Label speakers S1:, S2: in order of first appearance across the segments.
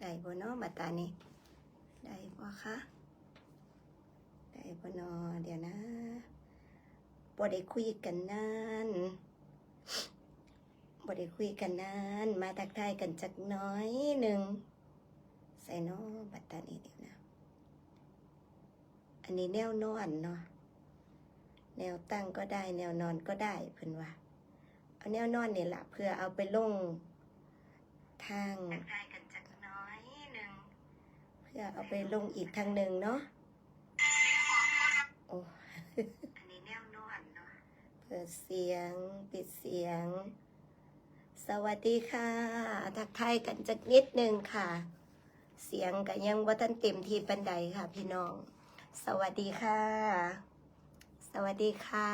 S1: ได้บ่เนาะบัตานี้ได้บ่คะได้บ่เนาะเดี๋ยวนะบ่ได้คุยกันนานบ่ได้คุยกันนาน มาทักทายกันจักน้อยหนึ่งใส่เนาะบัตานี้เดี๋ยวนะ อันนี้แนวนอนเนาะแนวตั้งก็ได้ แนวนอนก็ได้เพิ่นว่าเอาแนวนอนเนี่ยละเพื่อเอาไปลง ทางได้กันจักน้อยหนึ่งเพื่อเอาไปลงอีกทางหนึ่งเนาะโอ้อันนี้แนวนอนเนาะเปิดเสียงปิดเสียง สวัสดีค่ะ ทักทายกันจักนิดหนึ่งค่ะ เสียงก็ยังว่าท่านเต็มที่ปันใดค่ะ พี่น้อง สวัสดีค่ะ สวัสดีค่ะ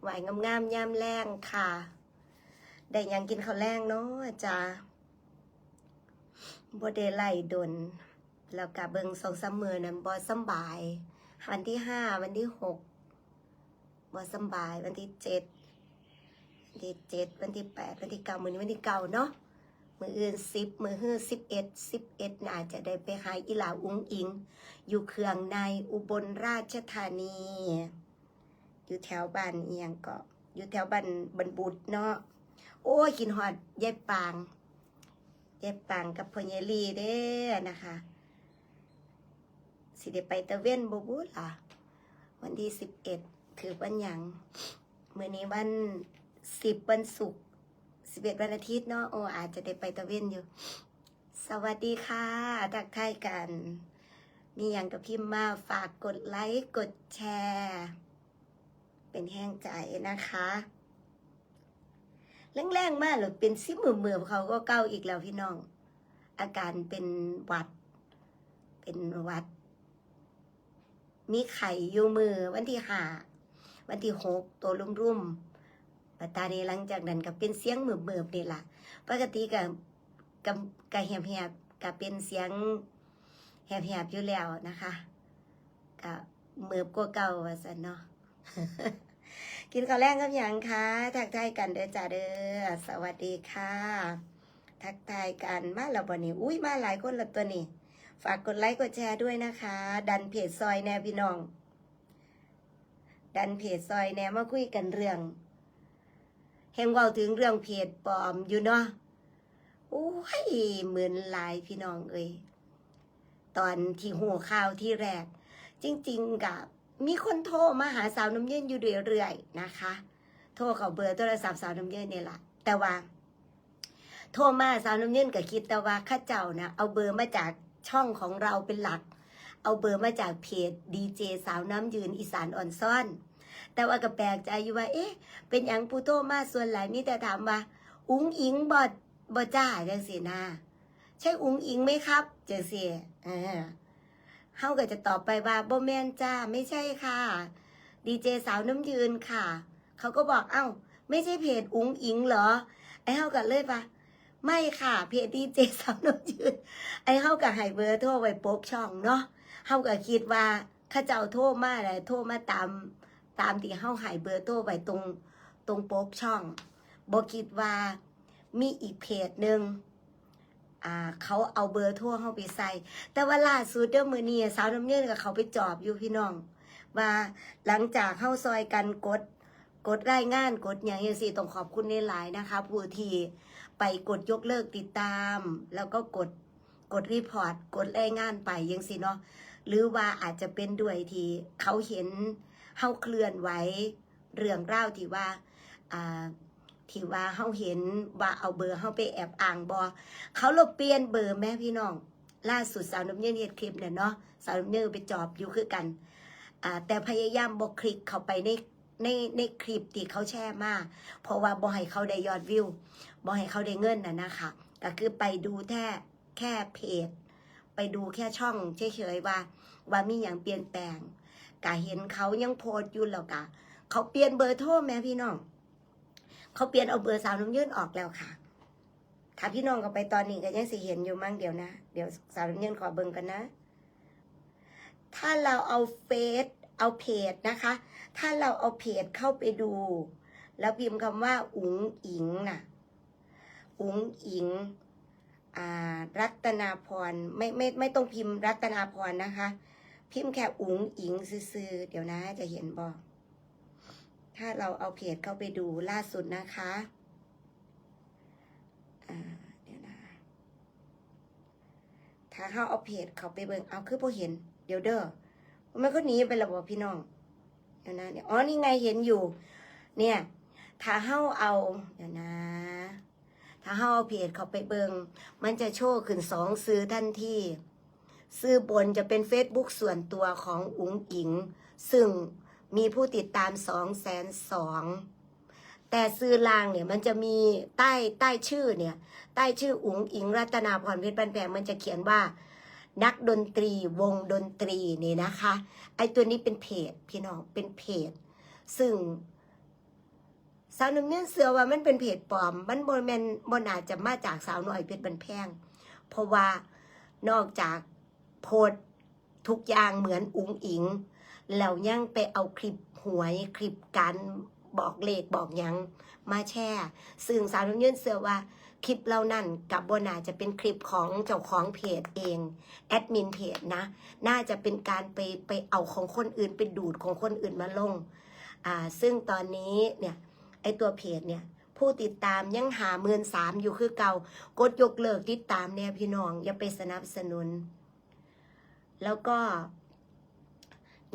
S1: ไหวงามๆยามแรงค่ะ ได้หยังกินข้าวแรงเนาะจ้า บ่ได้ไล่ดน แล้วกะเบิงสองสามมือนั้นบ่สำบาย วันที่ห้าวันที่หกบ่สำบาย วันที่เจ็ดวันที่เจ็ดวันที่แปดวันที่เก้ามือนี้วันที่เก้าเนาะมืออื่นสิบมือฮื้อสิบเอ็ดสิบเอ็ดน่าจะได้ไปหาอีหลาอุ้งอิง อยู่เคืองในอุบลราชธานี อยู่แถวบ้านเอียงเก็อยู่แถวบ้านบรรบุตรเนาะโอ้ยกินหอดยายปาง ยายปางกับพ่อยายลีเด้นะคะ สิได้ไปตะเวนบูบุล่ะ วันที่สิบเอ็ดคือวันหยังเมื่อนี้วันสิบวันศุกร์สิบเอ็ดวันอาทิตย์เนาะโอ้อาจจะได้ไปตะเวนอยู่ สวัสดีค่ะทักทายกัน มีอย่างกับพิมพ์มาฝากกดไลค์ กดแชร์ เป็นแห้งใจนะคะ แรงๆมากหรือเป็นซิมือมือๆเขาก็เก้าอีกแล้วพี่น้อง อาการเป็นหวัด เป็นหวัด มีไข่อยู่มือวันที่ห้าวันที่หกตัวรุ่มรุ่มปัตตานีหลังจากนั้นก็เป็นเสียงมือมือนี่ล่ะปกติกับกับกับแหบๆกับเป็นเสียงแหบๆอยู่แล้วนะคะกับมือบกว่าเก่าว่าสันเนาะ กินข้าวแรงกับยังคะทักทายกันเด้อจ้าเด้อสวัสดีค่ะ ทักทายกันมาแล้วบ่นี่อุ้ยมาหลายคนละตัวนี้ฝากกดไลค์กดแชร์ด้วยนะคะ ดันเพจซอยแนวพี่น้อง ดันเพจซอยแนวมาคุยกันเรื่องเฮงเว้าถึงเรื่องเพจปลอมอยู่เนาะโอ้ยเหมือนหลายพี่น้องเอ้ยตอนที่หัวข่าวที่แรก จริง ๆกับ มีคนโทรมาหาสาวน้ำเย็นอยู่เรื่อยๆนะคะ โทรเขาเบอร์โทรศัพท์สาวน้ำเย็นนี่แหละแต่ว่า โทรมาสาวน้ำเย็นก็คิดแต่ว่าข้าเจ้านะเอาเบอร์มาจากช่องของเราเป็นหลัก เอาเบอร์มาจากเพจดีเจสาวน้ำยืนอีสานอ่อนซ่อน แต่ว่าก็แปลกใจอยู่ว่า เอ๊ะ เป็นอย่างผู้โทรมาส่วนหลายมีแต่ถามว่า อุ้งอิงบอดบอจ้าจังสีนาใช่อุ้งอิงไหมครับจังสีเออ เฮาก็จะตอบไปว่าบ่แม่นจ้าไม่ใช่ค่ะ ดีเจสาวน้ำยืนค่ะ เขาก็บอกเอ้า ไม่ใช่เพจอุ้งอิงเหรอ ไอ้เฮาก็เลยปะไม่ค่ะ เพจดีเจสาวน้ำยืน ไอ้เฮาก็ให้เบอร์โทรไว้โป๊กช่องเนาะเฮาก็คิดว่าข้าเจ้าโทรมาแหละโทรมาตาม ตามที่เฮาให้เบอร์โทรไว้ตรงตรงโป๊กช่องบ่คิดว่ามีอีกเพจหนึ่ง อ่าเขาเอาเบอร์โทรเฮาไปใส่ แต่ว่าล่าสุดเด้อมื้อนี้สาวน้ำเงินกับเขาไปจอบอยู่พี่น้องว่าหลังจากเข้าซอยกันกดกดรายงานกดอย่างยังสี่ต้องขอบคุณในหลายนะคะ ผู้ที่ไปกดยกเลิกติดตาม แล้วก็กดกดรีพอร์ตกดรายงานไปยังสิเนาะหรือว่าอาจจะเป็นด้วยที่เขาเห็นเฮาเคลื่อนไหวเรื่องเล่าวที่ว่าอ่า ที่ว่าเฮาเห็นว่าเอาเบอร์เฮาไปแอบอ้างบอเขาลบเปลี่ยนเบอร์แม่พี่น้อง ล่าสุดสาวน้ำเยืนเฮ็ดคลิปเนี่ยเนาะสาวน้ำเยืนไปจอบอยู่คือกันอ่าแต่พยายามบอกคลิกเข้าไปในในในคลิปที่เขาแชร์มาเพราะว่าบ่ให้เขาได้ยอดวิวบ่ให้เขาได้เงินน่ะนะคะก็คือไปดูแค่แค่เพจ ไปดูแค่ช่องเฉยๆว่า ว่ามีอย่างเปลี่ยนแปลงกะเห็นเขายังโพสต์อยู่แล้วกะเขาเปลี่ยนเบอร์โทรแม่พี่น้อง เขาเปลี่ยนเอาเบอร์สาวน้ำยื่นออกแล้วค่ะถ้าพี่น้องก็ไปตอนนี้ก็ยังสิเห็นอยู่มั้งเดี๋ยวนะ เดี๋ยวสาวน้ำเงินขอเบิ่งกันนะ ถ้าเราเอาเฟซเอาเพจนะคะ ถ้าเราเอาเพจเข้าไปดู แล้วพิมพ์คำว่าอุ๋งอิงน่ะอุ๋งอิงอรัตนาพรไม่ไม่ไม่ต้องพิมพ์รัตนาพรนะคะ พิมพ์แค่อุ๋งอิงซื่อเดี๋ยวนะจะเห็นบอก ถ้าเราเอาเพจเข้าไปดูล่าสุดนะคะเดี๋ยวนะถ้าเขาเอาเพจเขาไปเบิ่งเอาคือพอเห็น เดี๋ยวเด้อมันก็หนีไปและบอกพี่น้องเดี๋ยวนะเนี่ยอ๋อนี่ไงเห็นอยู่ เนี่ย ถ้าเฮาเอาเดี๋ยวนะ ถ้าเฮาเอาเพจเขาไปเบิงมันจะโชว์ขึ้นสองซื้อทันทีซื้อบนจะเป็น Facebook ส่วนตัวของอุ๋งอิง ซึ่ง มีผู้ติดตามสองแสนสองแต่ซื้อลางเนี่ยมันจะมีใต้ใต้ชื่อเนี่ย ใต้ชื่ออุ๋งอิงรัตนาพรเพชรปันแพงมันจะเขียนว่า นักดนตรีวงดนตรีนี่นะคะ ไอตัวนี้เป็นเพจพี่น้องเป็นเพจ ซึ่งสาวน้ำเนื้อเสือว่ามันเป็นเพจปลอม มันบนแมนบนอาจจะมาจากสาวน้อยเพชรบันแพง เพราะว่านอกจากโพสทุกอย่างเหมือนอุ๋งอิง แล้วยังไปเอาคลิปหวยคลิปการบอกเลขบอกยังมาแช่ซึ่งสาวน้ำเนื้อเสือว่าคลิปเหล่านั้นกับบนาจจะเป็นคลิปของเจ้าของเพจเองแอดมินเพจนะ น่าจะเป็นการไปไปเอาของคนอื่นไปดูดของคนอื่นมาลงอ่าซึ่งตอนนี้เนี่ยไอตัวเพจเนี่ยผู้ติดตามยังหาเมือนสามอยู่คือเก่ากดยกเลิกติดตามเนี่ยพี่น้องอย่าไปสนับสนุน แล้วก็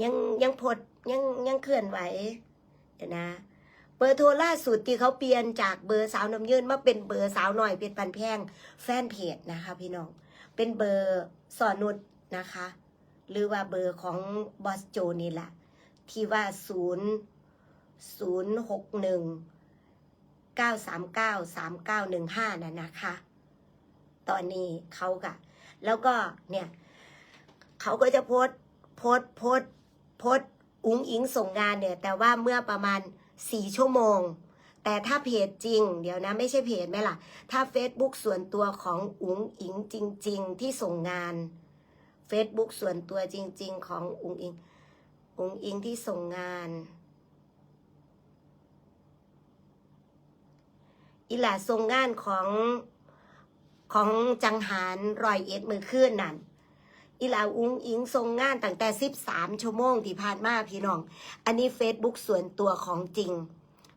S1: ยังยังพดยังยังเคลื่อนไหวเดี๋ยวนะ เบอร์โทรล่าสุดที่เขาเปลี่ยนจากเบอร์สาวน้ำยืนมาเป็นเบอร์สาวหน่อยเป็นปันแพงแฟนเพจนะคะ พี่น้อง เป็นเบอร์สอนุดนะคะ หรือว่าเบอร์ของบอสโจนี่แหละที่ว่าศูนย์ศูนย์หกหนึ่งเก้าสามเก้าสามเก้าหนึ่งห้าน่ะนะคะ ตอนนี้เขากะแล้วก็เนี่ยเขาก็จะโพสโพสโพส พสต์อุ๋งอิงส่งงานเนี่ย แต่ว่าเมื่อประมาณสี่ชั่วโมง แต่ถ้าเพจจริง เดี๋ยวนะไม่ใช่เพจไหมล่ะ ถ้า Facebook ส่วนตัวของอุ๋งอิงจริง ๆ ที่ส่งงาน Facebook ส่วนตัวจริง ๆ ของอุ๋งอิงอุ๋งอิงที่ส่งงานอีหล่าส่งงานของของจังหารรอยเอ็ดมือขึ้นนั่น อีหลาอุ้งอิงส่งงานตั้งแต่ 13 ชั่วโมงที่ผ่านมาพี่น้อง อันนี้ Facebook ส่วนตัวของจริง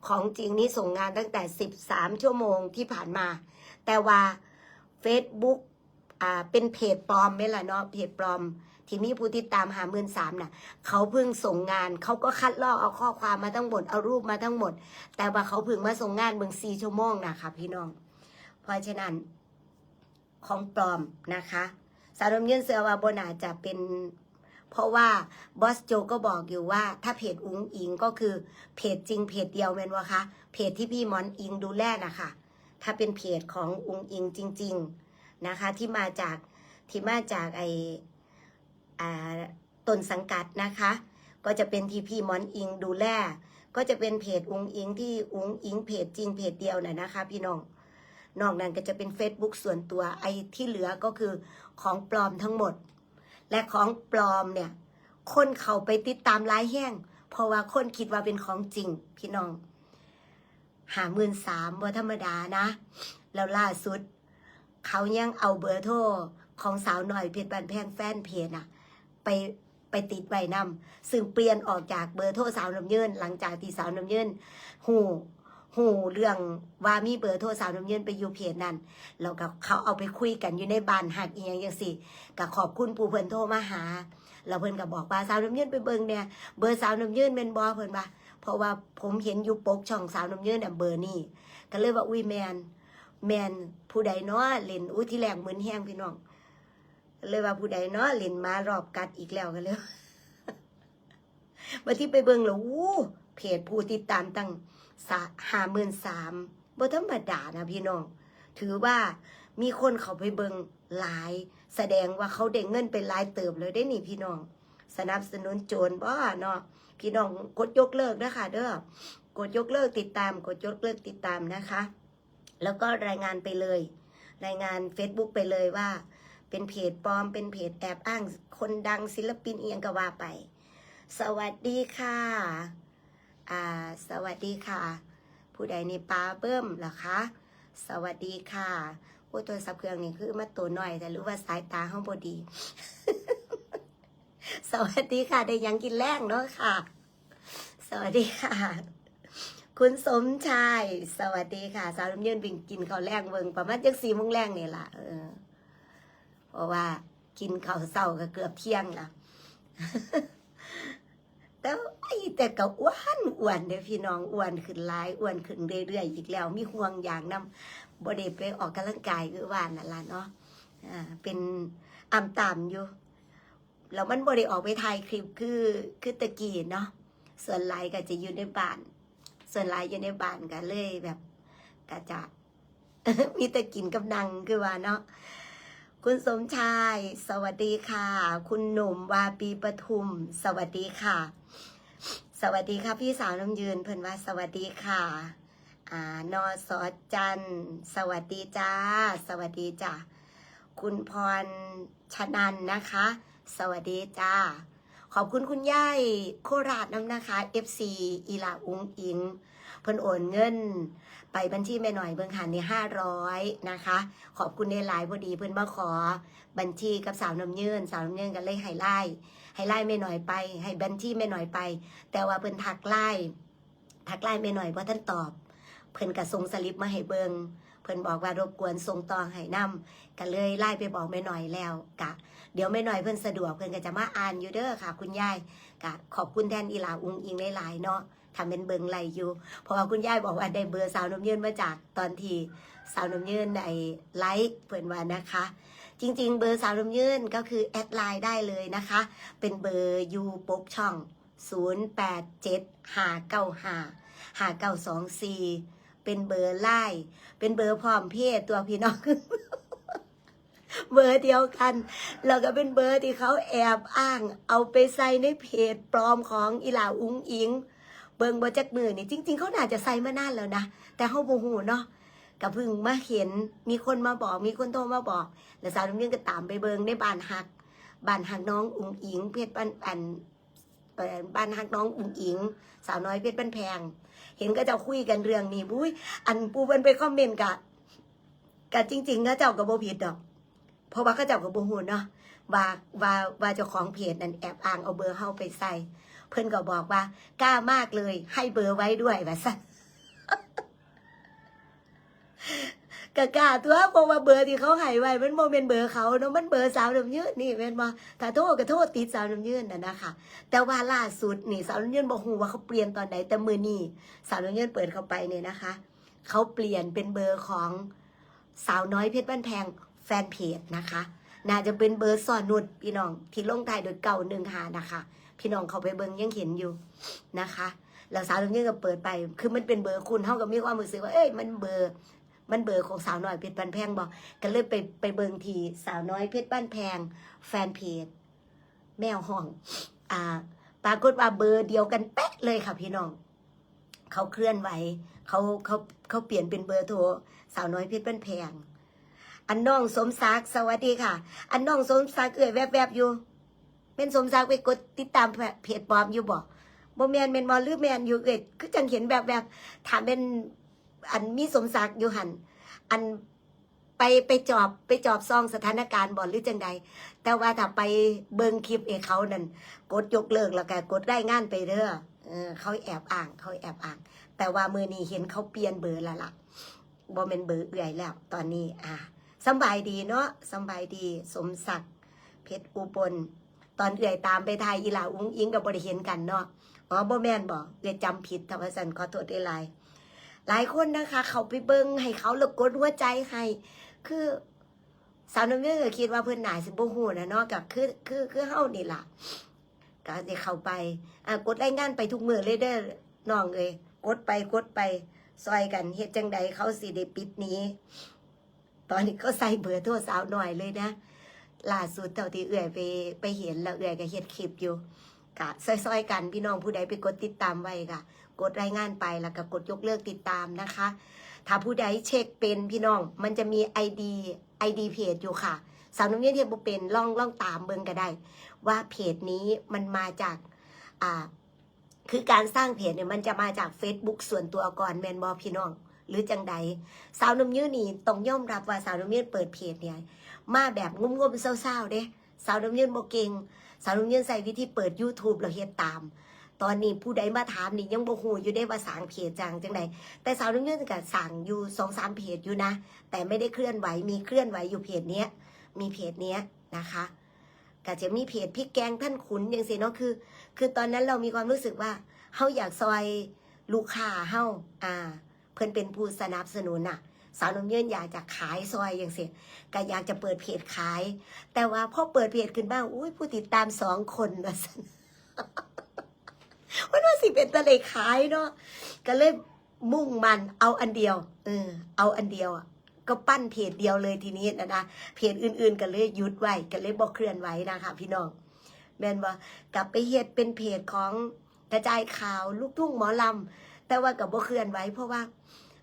S1: ของจริงนี่ส่งงานตั้งแต่ 13 ชั่วโมงที่ผ่านมา แต่ว่า Facebook อ่าเป็นเพจปลอมไหมล่ะเนาะเพจปลอม ที่มีผู้ติดตามหาหมื่นสามน่ะ เขาเพิ่งส่งงานเขาก็คัดลอกเอาข้อความมาทั้งหมดเอารูปมาทั้งหมด แต่ว่าเขาเพิ่งมาส่งงานเมืองสี่ชั่วโมงนะคะพี่น้อง เพราะฉะนั้นของปลอมนะคะ สารมเย็นเสือว่าบนาจะเป็น เพราะว่าบอสโจก็บอกอยู่ว่า ถ้าเพจอุ้งอิงก็คือเพจจริงเพจเดียวแมนวะคะเพจที่พี่มอนอิงดูแลนะคะถ้าเป็นเพจของอุ้งอิงจริง ๆนะคะ ที่มาจากที่มาจากไอต้นสังกัดนะคะ ก็จะเป็นที่พี่มอนอิงดูแลก็จะเป็นเพจอุ้งอิงที่อุ้งอิงเพจจริงเพจเดียวน่ะนะคะ พี่น้อง นอกนั้นก็จะเป็น Facebook ส่วนตัวไอ้ที่เหลือก็คือของปลอมทั้งหมด และของปลอมเนี่ย คนเขาไปติดตามไลายแห้งเพราะว่าคนคิดว่าเป็นของจริง พี่น้องหาหมื่นสามว่าธรรมดานะ แล้วล่าสุด เขายังเอาเบอร์โทรของสาวหน่อยเพจบันแพงแฟนเพจอะไปไปติดไว้นำซึ่งเปลี่ยนออกจากเบอร์โทรสาวน้ำเยินหลังจากที่สาวน้ำเยินหู หูเรื่องว่ามีเบอร์โทรสาวน้ำเยินไปอยู่เพจนั้นแล้วก็เขาเอาไปคุยกันอยู่ในบ้านหักอีหยังจังสิก็ขอบคุณผู้เพิ่นโทรมาหาแล้วเพิ่นก็บอกว่าสาวน้ำเยินไปเบิ่งเนี่ยเบอร์สาวน้ำเยินเป็นบอเพิ่นว่าเพราะว่าผมเห็นอยู่ปกช่องสาวน้ำเยินน่ะเบอร์นี้ก็เลยว่าอุ้ยแมนแมนผู้ใดเนาะเล่นอุ้ยที่แรกเหมือนแห้งพี่น้องเลยว่าผู้ใดเนาะเล่นมารอบกัดอีกแล้วกันเลยมาที่ไปเบิ่งแล้ววู้เพจผู้ติดตามตั้ง ห้าหมื่นสามบ่ธรรมดานะพี่น้อง ถือว่ามีคนเขาไปเบิงหลาย แสดงว่าเขาได้เงินเป็นหลายเติบเลยได้นี่พี่น้อง สนับสนุนโจรบ่เนาะพี่น้องกดยกเลิกนะคะเด้อกดยกเลิกติดตามกดยกเลิกติดตามนะคะ แล้วก็รายงานไปเลย รายงาน Facebook ไปเลยว่า เป็นเพจปลอมเป็นเพจแอบอ้างคนดังศิลปินเอียงกว่าไป สวัสดีค่ะ อ่า สวัสดีค่ะ ผู้ใดนี่ปาเบิ้มเหรอคะ สวัสดีค่ะโอ้ตัวสับเครื่องนี่คือมาตัวหน่อย แต่รู้ว่าสายตาห้องบดี สวัสดีค่ะ ได้ยังกินแรงเนาะค่ะ สวัสดีค่ะ คุณสมชาย สวัสดีค่ะ สาวน้ำยืนวิ่งกินข้าวแรงเบิงประมาณจังสี่โมงแรงนี่ล่ะเออ เพราะว่ากินข้าวเศร้าก็เกือบเที่ยงละแต่ แต่ก็อ้วนอ้วนเด้อพี่น้องอ้วนขึ้นหลายอ้วนขึ้นเรื่อยๆอีกแล้ว มีห่วงอย่างนำบ่ได้ไปออกกำลังกายคือว่านั่นล่ะเนาะอ่าเป็นอ่ำตามอยู่แล้วมันบ่ได้ออกไปถ่ายคลิปคือคือตะกี้เนาะส่วนหลายก็จะอยู่ในบ้าน ส่วนหลายอยู่ในบ้านก็เลยแบบก็จะมีแต่กินกับนังคือว่าเนาะคุณสมชาย สวัสดีค่ะ คุณหนุ่มวาปีปทุม สวัสดีค่ะ สวัสดีค่ะพี่สาวน้ำยืนเพิ่นว่าสวัสดีค่ะอ่านอสอจันทร์สวัสดีจ้า สวัสดีจ้าคุณพรชนันนะคะ สวัสดีจ้า ขอบคุณคุณย่ายโคราชน้ำนะคะ FC อีลาอุงอิง พิ่นโอนเงิน ไปบัญชีแม่หน่อยเบิ่งหันในห้าร้อยนะคะ ขอบคุณในไลน์พอดีเพิ่นมาขอ บัญชีกับสาวน้ำยืนสาวน้ำยืนกันเลยให้ไล่ให้ไล่แม่หน่อยไป ให้บัญชีแม่หน่อยไป แต่ว่าเพิ่นทักไล่ทักไล่แม่หน่อยว่าท่านตอบ เพิ่นก็ส่งสลิปมาให้เบิงเพิ่นบอกว่ารบกวนส่งต่อให้นํก็เลยไล่ไปบอกแม่หน่อยแล้วกะ เดี๋ยวแม่หน่อยเพิ่นสะดวกเพิ่นก็จะมาอ่านอยู่เด้อค่ะ คุณยายกะขอบคุณแทนอีหลาอุงอิงหลายๆเนาะ ทำเป็นเบิงไหลอยู่เพราะว่าคุณยายบอกว่าได้เบอร์สาวนมยืนมาจากตอนที่สาวนมยืนในไลฟ์เพื่อนว่านะคะ จริง ๆ เบอร์สาวนมยืนก็คือแอดไลน์ได้เลยนะคะ เป็นเบอร์ยูปกช่อง 087595 5924 เป็นเบอร์ไลน์เป็นเบอร์พร้อมเพศตัวพี่น้องเบอร์เดียวกัน แล้วก็เป็นเบอร์ที่เขาแอบอ้าง เอาไปใส่ในเพจปลอมของอีหลาอุ้งอิง เบิงบ่จักมือนี่จริง ๆ เขาน่าจะใส่มานานแล้วนะ แต่เขาโมโหเนาะก็เพิ่งมาเห็นมีคนมาบอก มีคนโทรมาบอก แล้วสาวน้ำยืนก็ตามไปเบิงในบ้านหักบ้านหักน้องอุ๋งอิงเพชรบ้านอันบ้านหักน้องอุ๋งอิง สาวน้อยเพชรบ้านแพง เห็นก็จะคุยกันเรื่องนี้บุ้ยอันปูเพิ่นไปคอมเมนต์กะกะจริง ๆ ก็เจ้ากับโบผิดดอก เพราะว่าก็เจ้ากับโบหูเนาะว่าว่าว่าเจ้าของเพจนั่นแอบอ้างเอาเบอร์เฮาไปใส่ เพิ่อนก็บอกว่า กล้ามากเลย ให้เบอร์ไว้ด้วยว่าซั่นกะกล้าตัวเพราะว่าเบอร์ที่เขาให้ไว้มันโมเป็นเบอร์เขาเนาะมันเบอร์สาวน้ำยืนนี่เป็นบ่ถ้าโทษก็โทษติดสาวน้ำยืนน่ะนะคะแต่ว่าล่าสุดนี่สาวน้ำยืนบอกฮู้ว่าเขาเปลี่ยนตอนไหนแต่มือนี่สาวน้ำยืนเปิดเข้าไปเนี่ยนะคะเขาเปลี่ยนเป็นเบอร์ของสาวน้อยเพชรบ้านแพงแฟนเพจนะคะ น่าจะเป็นเบอร์สอนนุดพี่น้องที่ลงท้ายโดยเก่าหนึ่งหานะคะ พี่น้องเขาไปเบิ่งยังเห็นอยู่นะคะแล้วสาวน้ำยืนก็เปิดไป คือมันเป็นเบอร์คุณเท่ากับมีความรู้สึกว่า เอ้ยมันเบอร์ มันเบอร์ของสาวน้อยเพชรบ้านแพงบอกก็เลยไปไปเบิ่งทีสาวน้อยเพชรบ้านแพง แฟนเพจแมวห้อง อ่า ปรากฏว่าเบอร์เดียวกันเป๊ะเลยค่ะพี่น้องเขาเคลื่อนไหวเขาเขาเขาเปลี่ยนเป็นเบอร์โทรสาวน้อยเพชรบ้านแพงอันน้องสมศักดิ์สวัสดีค่ะ อันน้องสมศักดิ์เอ่ยแวบๆอยู่ เป็นสมศักดิ์ไปกดติดตามเพจปลอมอยู่บ่บ่แมนเป็นมอลหรือแมนอยู่เกิดคือจังเห็นแบบแบบถามเป็นอันมีสมศักดิ์อยู่หันอันไปไปจอบไปจอบซองสถานการณ์บ่หรือจังใด แต่ว่าถ้าไปเบิงคลิปเอเขานั่นกดยกเลิกแล้วก็กดได้งานไปเด้อเออเขาแอบอ่างเขาแอบอ่าง แต่ว่ามือนี้เห็นเขาเปลี่ยนเบอร์แล้วล่ะบ่เป็นเบอร์เอื่อยแล้ว ตอนนี้ อ่าสบายดีเนาะสบายดี สมศักดิ์เพชรอุบล ตอนเอื่อยตามไปไทยอีหลาอุ้งอิงกับบริเห็นกันเนาะอ๋อบ่แม่นบอกเอื่อยจำผิดทำให้สันขอโทษได้หลายหลายคนนะคะ เขาไปเบิ้งให้เขาแล้วกดหัวใจให้คือสาวน้ำเนื้อคิดว่าเพื่อนหนายสิบ่ฮู้นะเนาะกับคือคือคือเฮานี่ล่ะก็ได้เข้าไปอะกดรายงานไปทุกมือเลยเด้อน้องเอ้ยกดไปกดไปซอยกันเฮ็ดจังใดเขาสิได้ปิดนี้ ตอนนี้ก็ใส่เบอร์โทรสาวหน่อยเลยนะ ล่าสุดเท่าที่เอื่อยไปไปเห็นแล้วเอื่อยก็เฮ็ดคลิปอยู่กะซอยๆกันพี่น้องผู้ใดไปกดติดตามไว้ค่ะกดรายงานไปแล้วก็กดยกเลิกติดตามนะคะ ถ้าผู้ใดเช็คเป็นพี่น้องมันจะมี ID ID เพจอยู่ค่ะสาวน้ำเงี้ยเทียบเป็นล่องล่องตามเบิ่งก็ได้ ว่าเพจนี้มันมาจากอ่าคือการสร้างเพจเนี่ยมันจะมาจาก Facebook ส่วนตัวก่อนแมนบอพี่น้อง หรือจังใดสาวน้ำยืนนี่ต้องย่อมรับว่าสาวน้ำยืนเปิดเพจเนี่ย มาแบบงุ่มๆเศร้าๆเด้สาวน้ำยืนบ่เก่งสาวน้ำยืนใส่วิธีเปิด YouTube แล้วเฮ็ดตาม ตอนนี้ผู้ใดมาถามนี่ยังบ่ฮู้อยู่ได้ว่าสางเพจจังจังใดแต่สาวน้ำยืนก็สั่งอยู่2-3เพจอยู่นะ แต่ไม่ได้เคลื่อนไหวมีเคลื่อนไหวอยู่เพจเนี้ยมีเพจเนี้ยนะคะก็จะมีเพจพี่แกงท่านขุนอย่างสิเนาะคือ คือตอนนั้นเรามีความรู้สึกว่าเฮาอยากซอยลูกค้าเฮาอ่า เพิ่นเป็นผู้สนับสนุนน่ะ สาวน้ำเยินอยากจะขายซอยอย่างเสียก็อยากจะเปิดเพจขาย แต่ว่าพอเปิดเพจขึ้นบ้างอุ้ยผู้ติดตามสองคนว่าซั่นมันว่าสิเป็นตะเลขายเนาะก็เลยมุ่งมันเอาอันเดียวเออเอาอันเดียวอะก็ปั้นเพจเดียวเลยทีนี้นะนะเพจอื่นๆก็เลยหยุดไว้ก็เลยบอกเคลื่อนไหวนะคะพี่น้องแมนว่ากลับไปเฮ็ดเป็นเพจของกระจายข่าวลูกทุ่งหมอลำแต่ว่ากับบ่เคลื่อนไหวเพราะว่า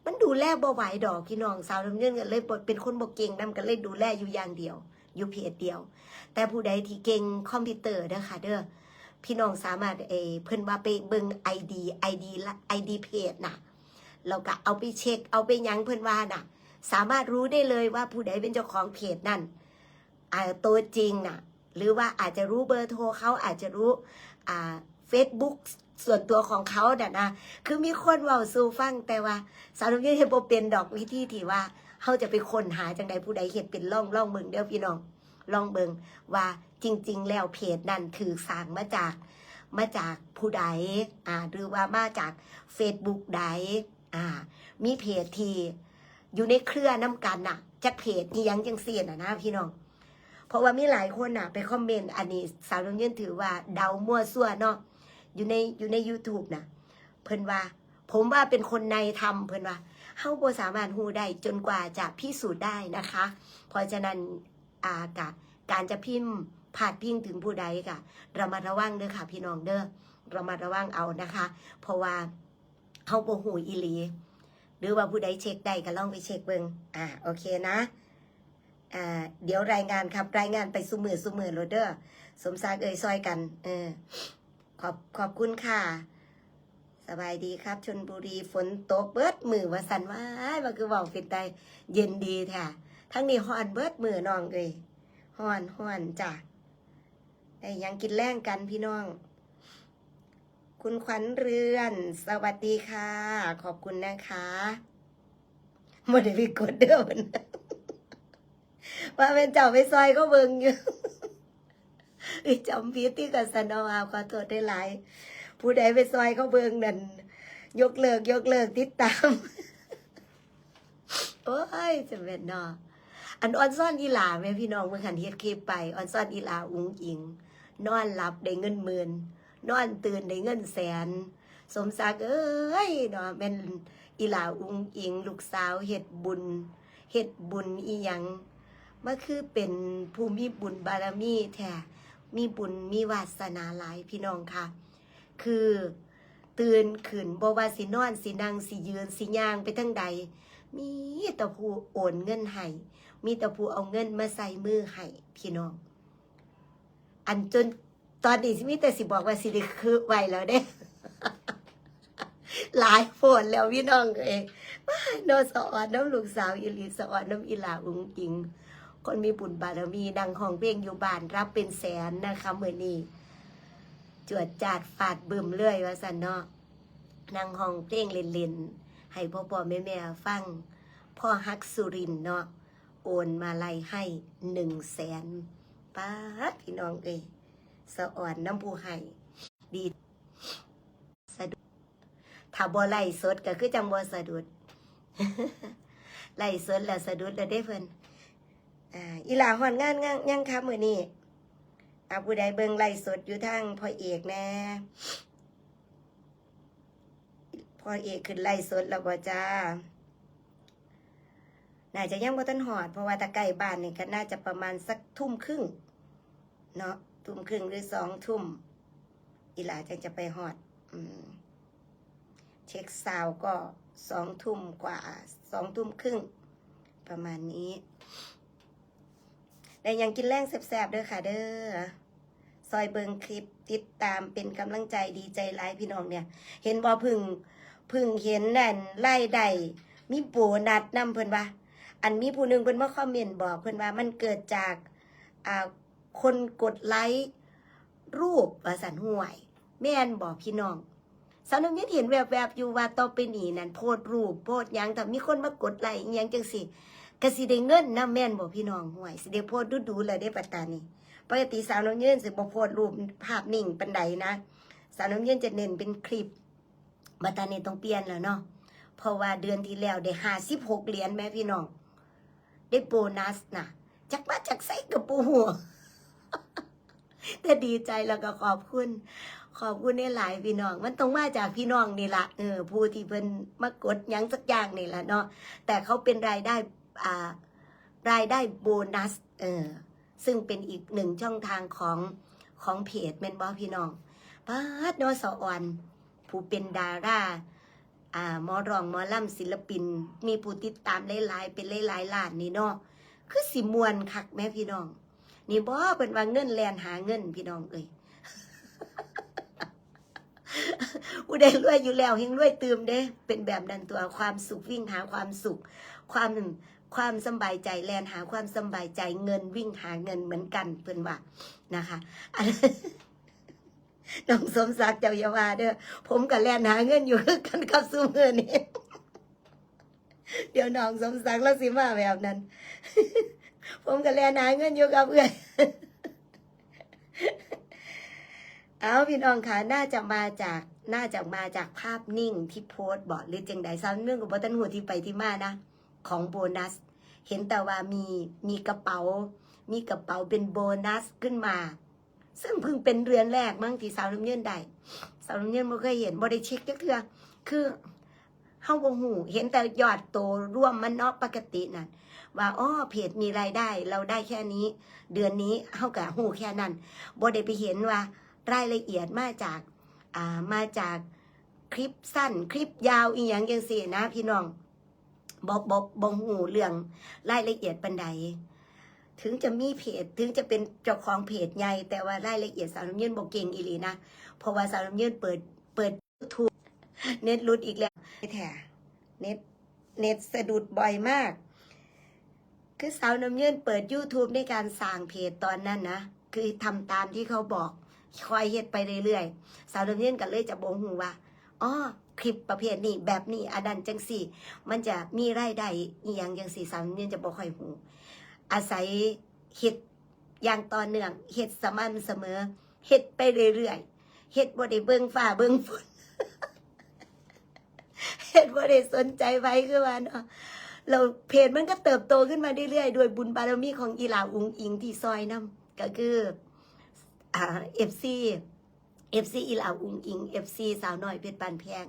S1: มันดูแลบ่ไหวดอกพี่น้องสาวน้ำเงินกันเลยเป็นคนบ่เก่งนำกันเลยดูแลอยู่อย่างเดียวอยู่เพจเดียว แต่ผู้ใดที่เก่งคอมพิวเตอร์เด้อค่ะเด้อพี่น้องสามารถเอเพิ่นว่าไปเบิ่ง ID ID ละ ID เพจน่ะแล้วก็เอาไปเช็คเอาไปยังเพิ่นว่าน่ะ สามารถรู้ได้เลยว่าผู้ใดเป็นเจ้าของเพจนั่นอ่าตัวจริงน่ะ หรือว่าอาจจะรู้เบอร์โทรเขาอาจจะรู้อ่า Facebook ส่วนตัวของเขาน่ะนะคือมีคนเว้าสู่ฟังแต่ว่า สาวน้ำยืนเฮ็ดบ่เป็นดอกวิธีที่ว่าเขาจะไปค้นหาจังใดผู้ใดเฮ็ดเป็นล่องล่องเบิ่งเด้อพี่น้องลองเบิงว่าจริง ๆ แล้วเพจนั่นคือสร้างมาจากมาจากผู้ใดอ่าหรือว่ามาจาก Facebook ใดอ่า มีเพจที่อยู่ในเครือน้ำกันน่ะจากเพจอียังจังเสียน่ะนะพี่น้อง เพราะว่ามีหลายคนน่ะ ไปคอมเมนต์อันนี้สาวน้ำยืนถือว่าเดามั่วซั่วเนาะ อยู่ในอยู่ใน YouTube นะเพิ่นว่า ผมว่าเป็นคนในทำเพิ่นว่าเฮาบ่สามารถฮู้ได้จนกว่าจะพิสูจน์ได้นะคะ เพราะฉะนั้นอากะการจะพิมพ์พาดพิงถึงผู้ใดกะระมัดระวังเด้อค่ะ พี่น้องเด้อระมัดระวังเอานะคะ เพราะว่าเฮาบ่ฮู้อีหลี หรือว่าผู้ใดเช็คได้ก็ลองไปเช็คเบิ่งอ่าโอเคนะเดี๋ยวรายงานครับ รายงานไปซุมือซุมือโลดเด้อสมศักดิ์เอ่ยซอยกัน เออ ขอบขอบคุณค่ะ สบายดีครับชนบุรีฝนตกเบิดมือว่าสันว่ามันคือเว่าเป็นใจเย็นดีแท้ทั้งนี้ฮ้อนเบิดมือน้องเอ้ยฮ้อนฮ้อนจ้ะได้ยังกินแรงกันพี่น้อง คุณขวัญเรือน สวัสดีค่ะ ขอบคุณนะคะหมดได้ไปกดเด้อมันว่าเป็นเจ้าไปซอยก็เบิงอยู่ เอ้ยจำพีที่กับสนออาขอโทษได้หลาย ผู้ใดไปซอยเขาเบิงนั่นยกเลิกยกเลิกติดตาม โอ้ยจะเป็นเนออันออนซ่อนอีหลาแม่พี่น้องเมื่อขันเฮ็ดคลิปไปออนซ่อนอีหลาอุ้งอิง นอนหลับได้เงินหมื่นนอนตื่นได้เงินแสน สมศักดิ์เอ้ยเนาะเป็นอีหลาอุ้งอิง ลูกสาวเฮ็ดบุญเฮ็ดบุญอีหยังมันคือเป็นผู้มีบุญบารมีแท้ มีบุญมีวาสนาหลายพี่น้องค่ะ คือตื่นขึ้นบ่ว่าสินอนสินั่งสิยืนสิย่างไปทั้งใด มีแต่ผู้โอนเงินให้มีแต่ผู้เอาเงินมาใส่มือให้พี่น้อง อันจนตอนนี้มีแต่สิบอกว่าสิได้คือไวแล้วเด้ หลายโฟนแล้วพี่น้องเองว้าโนสะออนน้ำลูกสาวอิลีสะออนน้ำอีหลาอุ้งอิง คนมีบุญบารมีดังของเพลงอยู่บ้านรับเป็นแสนนะคะเมื่อนี้จวดจาดฟาดบึมเรื่อยว่าสันเนาะนางห้องเพลงเล่นๆให้พ่อพ่อแม่แม่ฟัง พ่อฮักสุรินเนาะโอนมาไล่ให้หนึ่งแสนป้าพี่น้องเอ้ยสะอ่อนน้ำผู้ให้ดีสะดุดถ้าบ่ไล่สดก็คือจังบ่สะดุดไล่สดแล้วสะดุดแล้วได้เพิ่น อ่าอีหลาฮอนงานงานยังครับมือนี้อาผู้ใดเบิงไล่สดอยู่ทางพ่อเอกแน่พ่อเอกขึ้นไล่สดแล้วบ่จ้าน่าจะยังบ่ทันหอดเพราะว่าตะไก่บ้านนี่ก็น่าจะประมาณสักทุ่มครึ่งเนาะทุ่มครึ่งหรือสองทุ่มอีหลาจังจะไปหอดอเช็คซาวก็สองทุ่มกว่าสองทุ่มครึ่งประมาณนี้ ได้ยังกินแรงแสบๆเด้อค่ะเด้อซอยเบิงคลิปติดตามเป็นกำลังใจดีใจร้ายพี่น้องเนี่ย เห็นบ่พึ่งพึ่งเห็นนั่นไล่ใดมีโบนัสนำเพิ่นว่า อันมีผู้หนึงเพิ่นมาคอมเมนต์บอกเพิ่นว่ามันเกิดจากอ่าคนกดไลค์รูปว่าสันห่วย แม่นบอกพี่น้องสาวน้ำเย็นเห็นแวบๆอยู่ว่าต่อไปนี้นั่นโพสต์รูปโพสต์หยังแต่มีคนมากดไลค์ยังจังสิ ก็สิได้เงินนะแม่นบอกพี่น้องห่วยสิได้โพสต์ดูเลยได้ปัตตานีปกติสาวน้ำเย็นสิบ่โพสต์รูปภาพนิ่งปันใดนะ สาวน้ำเย็นจะเน้นเป็นคลิปบัตตานีต้องเปลี่ยนแล้วเนาะเพราะว่าเดือนที่แล้วได้ห้าสิบหกเหรียญแม่พี่น้อง ได้โบนัสนะจักมาจากไส้กระปูหัวแต่ดีใจแล้วก็ขอบคุณขอบคุณในหลายพี่น้อง มันต้องมาจากพี่น้องนี่ละเออผู้ที่เพิ่นมากดยังสักอย่างนี่ละเนาะแต่เขาเป็นรายได้ รายได้โบนัสเออซึ่งเป็นอีกหนึ่งช่องทางของของเพจเมนบอพี่น้องป้าดนอสออนผู้เป็นดาราอ่ามอรองมอล่ำศิลปิน มีผู้ติดตามหลายๆเป็นหลายๆล้านนี่เนาะคือสิมวนคักแม่พี่น้อง นี่บ่เป็นว่าเงินแลนหาเงินพี่น้องเอ้ยผู้ใดรวยอยู่แล้วเฮงรวยตืมเด้ เป็นแบบดันตัวความสุขวิ่งหาความสุข ความ ความสบายใจแลนหาความสบายใจเงินวิ่งหาเงินเหมือนกันเพิ่อนว่านะคะน้องสมศักดิ์เจ้าอยาวาเด้อผมกับแลนหาเงินอยู่คือกันกับซูเมอร์นี่เดี๋ยวน้องสมศักดิ์แล้วสิมาแบบนั้น ผมกับแลนหาเงินอยู่กับเพื่อนเอาพี่น้องคะน่าจะมาจากน่าจะมาจากภาพนิ่งที่โพสต์บอกหรือจังใดซ้ำเรื่องของบตันหัวที่ไปที่มานะ ของโบนัส เห็นแต่ว่ามีมีกระเป๋า มีกระเป๋าเป็นโบนัสขึ้นมา ซึ่งเพิ่งเป็นเรือนแรกมั้งที่สาวน้ำเยื่นได้สาวน้ำเยื่นไม่เคยเห็นบ่ได้เช็คจักเทื่อคือเฮาบ่ฮู้เห็นแต่ยอดโตร่วมมันเนาะปกตินั่นว่าอ้อเพจมีรายได้ เราได้แค่นี้ เดือนนี้เฮาก็ฮู้แค่นั้นบ่ได้ไปเห็นว่ารายละเอียดมาจากอ่ามาจากคลิปสั้น คลิปยาวอีหยังจังซี่นะพี่น้อง บ่บ่บ่ฮู้เรื่องรายละเอียดปานใดถึงจะมีเพจถึงจะเป็นเจ้าของเพจใหญ่แต่ว่ารายละเอียดสาวน้ำยืนบอกเก่งอีหลีนะเพราะว่าสาวน้ำยืนเปิดเปิดทูเน็ตหลุดอีกแล้วแท้เน็ตเน็ตสะดุดบ่อยมาก คือสาวน้ำยืนเปิด YouTube ในการสร้างเพจตอนนั้นนะคือทำตามที่เขาบอกคอยเฮ็ดไปเรื่อยๆสาวน้ำยืนก็เลยจะบงหูว่าอ๋อ คลิปประเภทนี้แบบนี้อดันจังสี่ มันจะมีรายได้อีหยังจังสี่สาวน้ำยืนจะบอกค่อยหูอาศัยเฮ็ดอย่างต่อเนื่องเฮ็ดสม่ำเสมอเฮ็ดไปเรื่อยๆเฮ็ดบ่ได้เบิ่งฟ้าเบิ่งฝนเฮ็ดบ่ได้สนใจไว้คือว่าเนาะเราเพจมันก็เติบโตขึ้นมาเรื่อยๆด้วยบุญบารมีของอีหลาอุงอิงที่ซอยนํก็คืออ่า FC FC อีหลาอุงอิง FC สาวน้อยเพชรปานแพง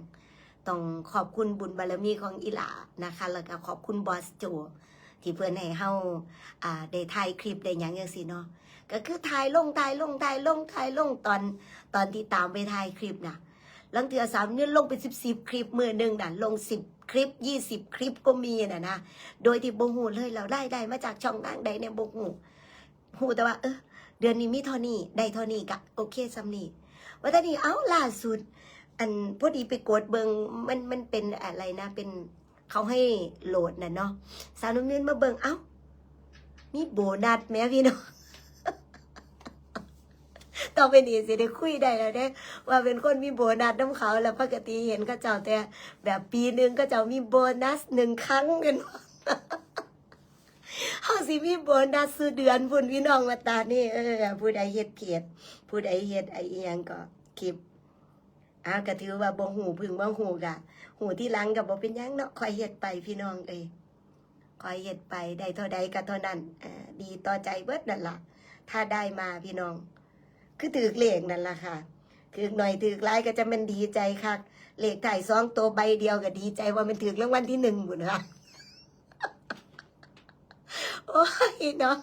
S1: ต้องขอบคุณบุญบารมีของอีหลานะคะ แล้วก็ขอบคุณบอสโจที่เพื่อนให้เฮาอ่าได้ถ่ายคลิปได้หยังจังซี่เนาะก็คือถ่ายลงถ่ายลงถ่ายลงถ่ายลงตอนตอนที่ตามไปถ่ายคลิปน่ะลังเทือสามเนี่ยลงไปสิบสิบคลิปมือหนึ่งน่ะลงสิบคลิปยี่สิบคลิปก็มีน่ะนะโดยที่บ่ฮู้เลยเราได้ได้มาจากช่องทางใดเนี่ยบ่ฮู้ฮู้แต่ว่าเออเดือนนี้มีเท่านี้ได้เท่านี้ก็โอเคซำนี้ ว่าต่นี้เอ้าล่าสุด อันพอดีไปกดเบิงมันมันเป็นอะไรนะเป็นเขาให้โหลดน่ะเนาะสาวน้ำเงินมาเบิงเอ้ามีโบนัสแม่พี่น้องต่อไปนี้สิได้คุยได้แล้วเด้ว่าเป็นคนมีโบนัสน้ำเขาแล้วปกติเห็นก็เจ้าแต่แบบปีหนึ่งก็เจ้ามีโบนัสหนึ่งครั้งกันว่า เฮาสิมีโบนัสซื้อเดือนพุ่นพี่น้องมาตานี่เออผู้ใดเฮ็ดเพจผู้ใดเฮ็ดไอ้อิหยังก็คลิปอ้าวก็ถือว่าบ่หูพึ่งบ่หูกะหูที่หลังก็บ่เป็นหยังเนาะคอยเฮ็ดไปพี่น้องเอ้ยคอยเฮ็ดไปได้เท่าใดก็เท่านั้นอ่าดีต่อใจเบิดนั่นล่ะ ถ้าได้มาพี่น้อง คือถือเลขนั่นล่ะค่ะถือหน่อยถือหลายก็จะเป็นดีใจค่ะเลขถ่ายสองตัวใบเดียวก็ดีใจว่ามันถือรางวัลที่หนึ่งบุญค่ะ โอ้ยเนาะ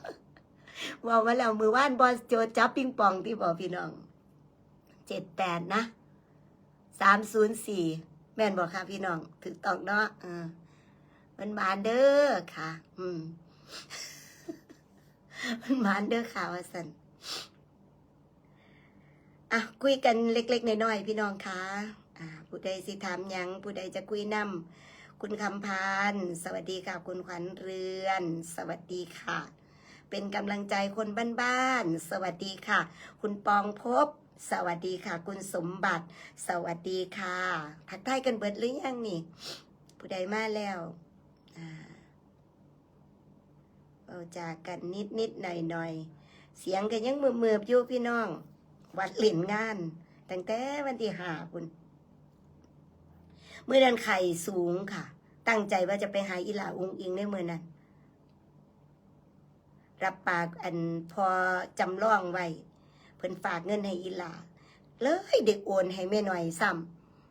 S1: บอกมาแล้วมือว่านบอลโจจับปิงปองที่บอกพี่น้องเจ็ดแปดนะสามศูนย์สี่แม่นบอกค่ะพี่น้องถือต้องเนาะเออมันมานเด้อค่ะ อืมมันมานเด้อค่ะว่าสันอะคุยกันเล็กๆน้อยๆพี่น้องคะอ่าผู้ใดสิถามยังผู้ใดจะคุยนำ คุณคำพานสวัสดีค่ะคุณขวัญเรือน สวัสดีค่ะ เป็นกำลังใจคนบ้านๆสวัสดีค่ะ คุณปองพบ สวัสดีค่ะ คุณสมบัติ สวัสดีค่ะทักทายกันเบิดหรือยังนี่ ผู้ใดมาแล้วเอาจากกันนิดนิดหน่อยหน่อยเสียงกันยังมือมือบๆอยู่พี่น้อง วัดหรียญงาน ตั้งแต่วันที่ห้าคุณ เมื่อนั้นไข่สูงค่ะ ตั้งใจว่าจะไปหาอีหลาอุงอิงในเมื่อนั้น รับปากอันพอจำล่องไว้เพิ่นฝากเงินให้อีหลาเลยเด็กโอนให้แม่หน่อยซ้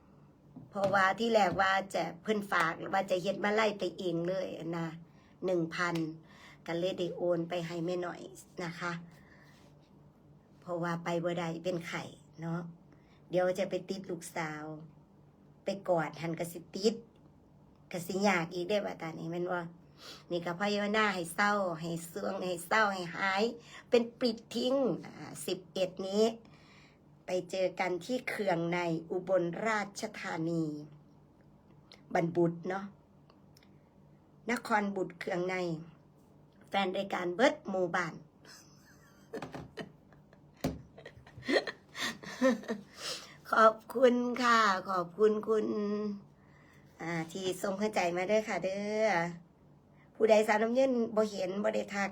S1: ำเพราะว่าที่แรกว่าจะเพิ่นฝากว่าจะเฮ็ดมาไล่ไปเองเลยนะหนึ่งพันกันเลยได้โอนไปให้แม่หน่อยนะคะ เพราะว่าไปบ่ได้เป็นไข่เนาะเดี๋ยวจะไปติดลูกสาว ไปกอดหันกสิติดกสิยากอีกได้ว่าตานี้มันว่านี่ก็พายานาให้เศร้า ให้เสื่องให้เศร้าให้หาย เป็นปิดทิ้งสิบเอ็ดนี้ ไปเจอกันที่เขื่องในอุบลราชธานี บรรบุตรเนาะนครบุตรเขื่องใน แฟนรายการเบิร์ดหมู่บ้าน ขอบคุณค่ะ ขอบคุณคุณที่ส่งเข้าใจมาเด้อค่ะ เด้อผู้ใดสาวน้ำเย็นบ่เห็นบ่ได้ทัก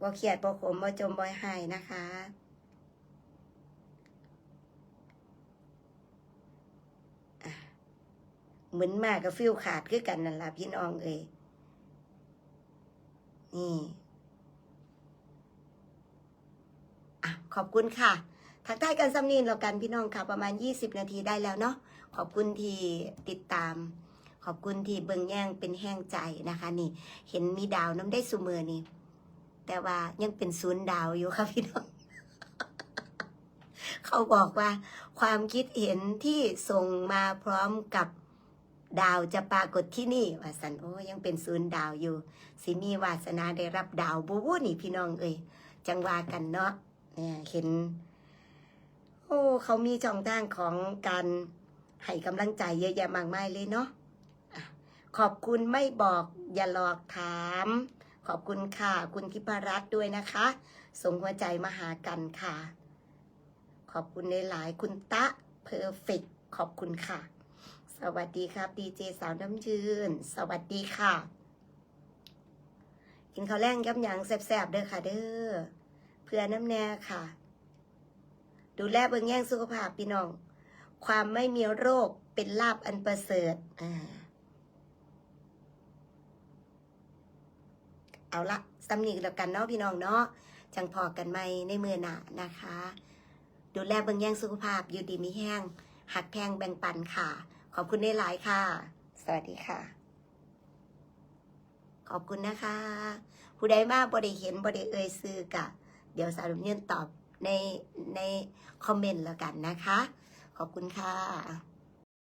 S1: บ่เครียดบ่ขมบ่จมบ่หายนะคะ เหมือนมากกับฟิลขาดคือกันนั่นล่ะพี่น้องเอ้ยนี่อะขอบคุณค่ะ ทักทายกันซ้ำนีนแล้วกันพี่น้องค่ะ ประมาณ 20 นาทีได้แล้วเนาะขอบคุณที่ติดตาม ขอบคุณที่เบิ่งแย่งเป็นแห้งใจนะคะ นี่ เห็นมีดาวน้ำได้สุเมอนี่ แต่ว่ายังเป็นศูนย์ดาวอยู่ค่ะพี่น้อง เขาบอกว่า ความคิดเห็นที่ส่งมาพร้อมกับดาวจะปรากฏที่นี่ว่าสันโอ้ยังเป็นศูนย์ดาวอยู่สิมีวาสนาได้รับดาวบูบูนี่พี่น้องเอ้ยจังว่ากันเนาะเนี่ยเห็น อ้เขามีช่องทางของการให้กำลังใจเยอะแยะมากมายเลยเนาะขอบคุณไม่บอกอย่าหลอกถาม ขอบคุณค่ะคุณทิพรัตน์ด้วยนะคะ ส่งหัวใจมาหากันค่ะ ขอบคุณในหลายคุณตะเพอร์เฟกขอบคุณค่ะ สวัสดีครับดีเจสาวน้ำยืน สวัสดีค่ะ กินข้าวแรงกับหยังแซ่บๆเด้อค่ะเด้อเพื่อน้ำแน่ค่ะ ดูแลเบิ่งแย่งสุขภาพพี่น้อง ความไม่มีโรคเป็นลาบอันประเสริฐอ่าเอาละสำนีแล้วกันเนาะพี่น้องเนาะจังพอกันไหมในมือหนานะคะ ดูแลเบิ่งแย่งสุขภาพอยู่ดีมีแห้งหักแพงแบ่งปันค่ะ ขอบคุณในหลายค่ะ สวัสดีค่ะ ขอบคุณนะคะ ผู้ใดมาบริเห็นบริเอ่ยซื้อกะ เดี๋ยวสาวนุ่มเนียนตอบ ในในคอมเมนต์แล้วกันนะคะ ขอบคุณค่ะ